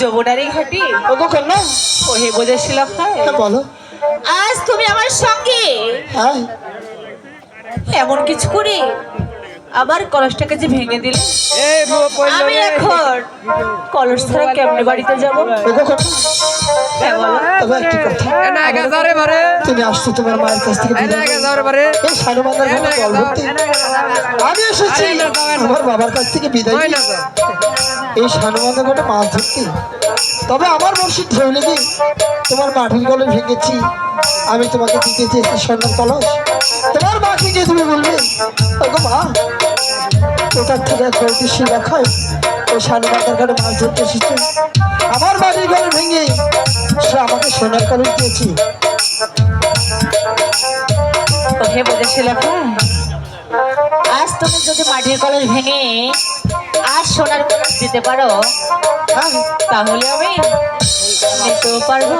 যমুনারি ঘাটি? ওগো কন্যা। ও হে বোঝাচ্ছিল হ্যাঁ বলো। আজ তুমি আমার সঙ্গে। হ্যাঁ। এমন কিছু করে? আবার কলসটাকে যে ভেঙে দিলে। আমি এখন কলস ছাড়া কেমনে বাড়িতে যাব? হ্যাঁ তুমি আসছো তোমার মায়ের কাছ থেকে আমি এসেছি। আমার বাবার কাছ থেকে বিদায়। এই ঘাটে মাছ ধরতে। তবে আমার বর্ষির ঢেউ লেগে তোমার মাটির গলে ভেঙেছি। আমি তোমাকে দিতে চেয়েছি স্বর্ণের কলস। তোমার মাকে গিয়ে তুমি বলবে? ওগো মা ওটার থেকে এক গল্পের শিলা খায় ওই সানুমান্দার ঘাটে মাছ ধরতে এসেছে। আমার মাটির গলে ভেঙে সে আমাকে সোনার কলস দিয়েছি। হে বোঝাচ্ছিল আজ তুমি যদি মাটির কলস ভেঙে আজ সোনার কলস দিতে পারো? হ্যাঁ তাহলে আমি নিতেও পারব।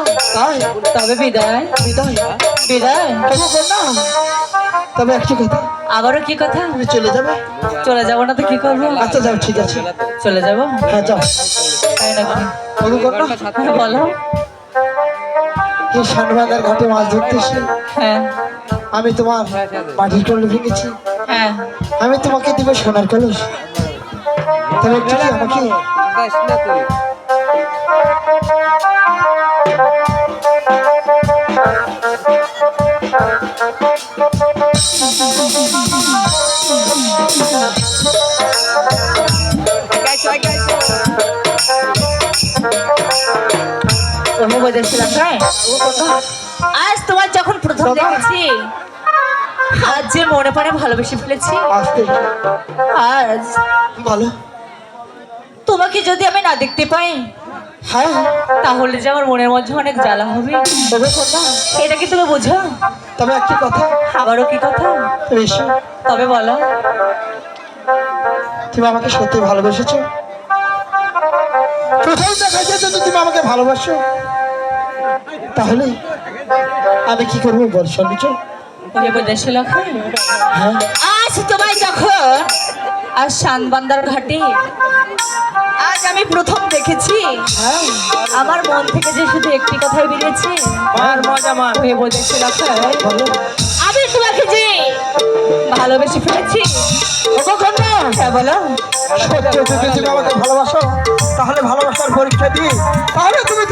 তবে বিদায় বিদায় বিদায়। তবে একটি কথা। আবারও কি কথা? তুমি চলে যাবে? চলে যাব না তো কি করব? আচ্ছা যাও ঠিক আছে। চলে যাব? হ্যাঁ যাও। তাই না। বলো। এই সানবাজার ঘাটে মাছ ধরতে এসে হ্যাঁ। আমি তোমার মাটির কলস ভেঙেছি হ্যাঁ। আমি তোমাকে দিব সোনার কলস। তবে একটু কি আমাকে। হ্যাঁ আজ তোমার যখন প্রথম। দেখেছি আজ যে মনে পড়ে ভালোবেসে ফেলেছি আজ ভালো। তোমাকে যদি আমি না দেখতে পাই হ্যাঁ। তাহলে যে আমার মনের মধ্যে অনেক জ্বালা হবে। তবে কন্যা এটা কি তুমি বোঝো? তবে একটি কথা। আবারও কি কথা? তবে বলো। তুমি আমাকে সত্যি ভালোবেসেছো? প্রথম দেখাই যে যদি তুমি আমাকে ভালোবাসো তাহলে আমি কি করব বল শুনেছ? হ্যাঁ। আজ তোমায় যখন আজ শানবান্দার ঘাটে। আজ আমি প্রথম দেখেছি। আমার মন থেকে যে শুধু একটি কথাই বেরিয়েছে। মার মজা মার। হয়ে বোঝাচ্ছিল বলো। আমি তোমাকে যে ভালোবেসে ফেলেছি। হ্যাঁ বলো। সত্যি যদি তুমি আমাকে ভালোবাসো তাহলে ভালোবাসার পরীক্ষা দিই। তাহলে তুমি